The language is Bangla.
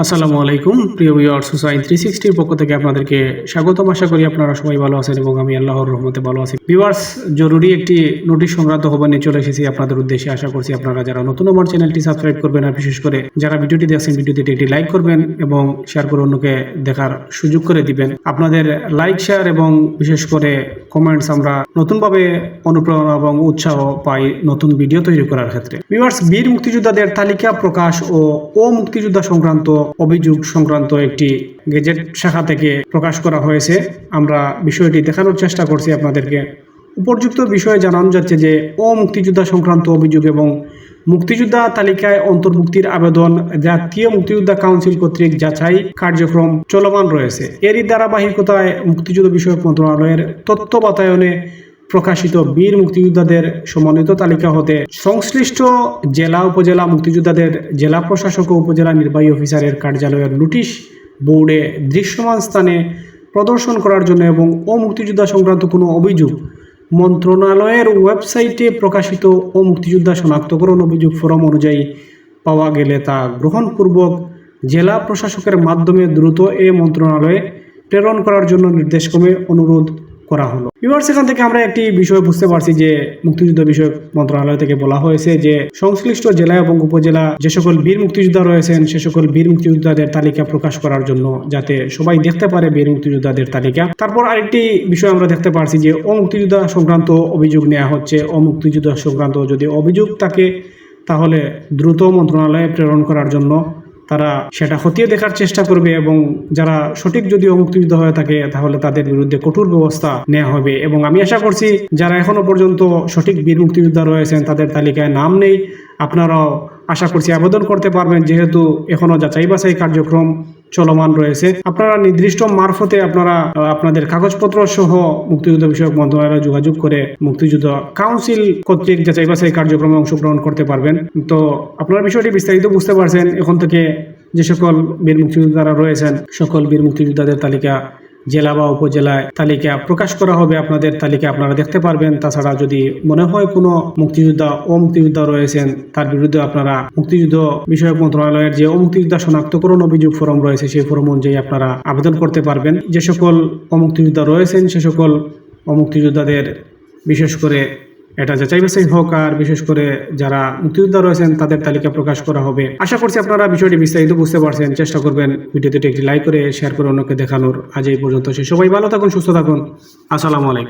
আসসালামু আলাইকুম, প্রিয় ভিউয়ার্স হুসাইন থ্রি সিক্সটির পক্ষ থেকে আপনাদেরকে স্বাগতম। আশা করি আপনারা সবাই ভালো আছেন এবং আমি আল্লাহর রহমতে ভালো আছি। ভিউয়ার্স, জরুরি একটি নোটিশ সংক্রান্ত নিয়ে চলে এসেছি আপনাদের উদ্দেশ্যে। আশা করছি আপনারা যারা নতুন আমার চ্যানেলটি সাবস্ক্রাইব করবেন আর বিশেষ করে যারা ভিডিওটি দেখছেন, ভিডিওটিতে একটি লাইক করবেন এবং শেয়ার করে অন্যকে দেখার সুযোগ করে দিবেন। আপনাদের লাইক, শেয়ার এবং বিশেষ করে কমেন্টস আমরা নতুনভাবে অনুপ্রেরণা এবং উৎসাহ পাই নতুন ভিডিও তৈরি করার ক্ষেত্রে। ভিউয়ার্স, বীর মুক্তিযোদ্ধাদের তালিকা প্রকাশ ও ও মুক্তিযোদ্ধা সংক্রান্ত অভিযোগ সংক্রান্ত একটি গেজেট শাখা থেকে প্রকাশ করা হয়েছে। আমরা বিষয়টি দেখানোর চেষ্টা করছি আপনাদেরকে। উপযুক্ত বিষয়ে জানানো যাচ্ছে যে ও মুক্তিযোদ্ধা সংক্রান্ত অভিযোগ এবং মুক্তিযোদ্ধা তালিকায় অন্তর্ভুক্তির আবেদন জাতীয় মুক্তিযোদ্ধা কাউন্সিল কর্তৃক যাচাই কার্যক্রম চলমান রয়েছে। এরই ধারাবাহিকতায় মুক্তিযুদ্ধ বিষয়ক মন্ত্রণালয়ের তথ্য বাতায়নে প্রকাশিত বীর মুক্তিযোদ্ধাদের সমন্বিত তালিকা হতে সংশ্লিষ্ট জেলা উপজেলা মুক্তিযোদ্ধাদের জেলা প্রশাসক ও উপজেলা নির্বাহী অফিসারের কার্যালয়ের নোটিশ বোর্ডে দৃশ্যমান স্থানে প্রদর্শন করার জন্য এবং ও মুক্তিযোদ্ধা সংক্রান্ত কোনো অভিযোগ মন্ত্রণালয়ের ওয়েবসাইটে প্রকাশিত ও মুক্তিযোদ্ধা শনাক্তকরণ অভিযোগ ফরম অনুযায়ী পাওয়া গেলে তা গ্রহণপূর্বক জেলা প্রশাসকের মাধ্যমে দ্রুত এ মন্ত্রণালয়ে প্রেরণ করার জন্য নির্দেশক্রমে অনুরোধ করা হলো। এবার সেখান থেকে আমরা একটি বিষয় বুঝতে পারছি যে মুক্তিযুদ্ধ বিষয়ক মন্ত্রণালয় থেকে বলা হয়েছে যে সংশ্লিষ্ট জেলা এবং উপজেলা যে সকল বীর মুক্তিযোদ্ধা রয়েছেন, সে সকল বীর মুক্তিযোদ্ধাদের তালিকা প্রকাশ করার জন্য যাতে সবাই দেখতে পারে বীর মুক্তিযোদ্ধাদের তালিকা। তারপর আরেকটি বিষয় আমরা দেখতে পারছি যে ও মুক্তিযোদ্ধা সংক্রান্ত অভিযোগ নেওয়া হচ্ছে। ও মুক্তিযোদ্ধা সংক্রান্ত যদি অভিযোগ থাকে, তাহলে দ্রুত মন্ত্রণালয়ে প্রেরণ করার জন্য তারা সেটা খতিয়ে দেখার চেষ্টা করবে এবং যারা সঠিক যদি মুক্তিযুদ্ধ হয়ে থাকে, তাহলে তাদের বিরুদ্ধে কঠোর ব্যবস্থা নেওয়া হবে। এবং আমি আশা করছি, যারা এখনও পর্যন্ত সঠিক বীর মুক্তিযোদ্ধা রয়েছেন, তাদের তালিকায় নাম নেই। আপনারাও আশা করছি আবেদন করতে পারবেন, যেহেতু এখনও যাচাই বাছাই কার্যক্রম চলমান রয়েছে। আপনারা নির্দিষ্ট মারফতে আপনারা আপনাদের কাগজপত্র সহ মুক্তিযুদ্ধ বিষয়ক মন্ত্রণালয়ে যোগাযোগ করে মুক্তিযুদ্ধ কাউন্সিল কর্তৃক যাচাই বাছাই কার্যক্রমে অংশগ্রহণ করতে পারবেন। তো আপনারা বিষয়টি বিস্তারিত বুঝতে পারছেন। এখন থেকে যে সকল বীর মুক্তিযোদ্ধারা রয়েছেন, সকল বীর মুক্তিযোদ্ধাদের তালিকা জেলা বা উপজেলায় তালিকা প্রকাশ করা হবে, আপনাদের তালিকা আপনারা দেখতে পারবেন। তাছাড়া যদি মনে হয় কোনো মুক্তিযোদ্ধা ও মুক্তিযোদ্ধা রয়েছেন, তার বিরুদ্ধে আপনারা মুক্তিযুদ্ধ বিষয়ক মন্ত্রণালয়ের যে অমুক্তিযোদ্ধা মুক্তিযোদ্ধা শনাক্তকরণ অভিযোগ ফরম রয়েছে, সেই ফরম অনুযায়ী আপনারা আবেদন করতে পারবেন। যে সকল অমুক্তিযোদ্ধা রয়েছেন, সে সকল অমুক্তিযোদ্ধাদের বিশেষ করে এটা যাচাই বাছাই হোক আর বিশেষ করে যারা মুক্তিযোদ্ধা রয়েছেন, তাদের তালিকা প্রকাশ করা হবে। আশা করছি আপনারা বিষয়টি বিস্তারিত বুঝতে পারছেন। চেষ্টা করবেন ভিডিওতে একটি লাইক করে শেয়ার করে অন্যকে দেখানোর। আজ এই পর্যন্ত। সে সবাই ভালো থাকুন, সুস্থ থাকুন। আসসালামু আলাইকুম।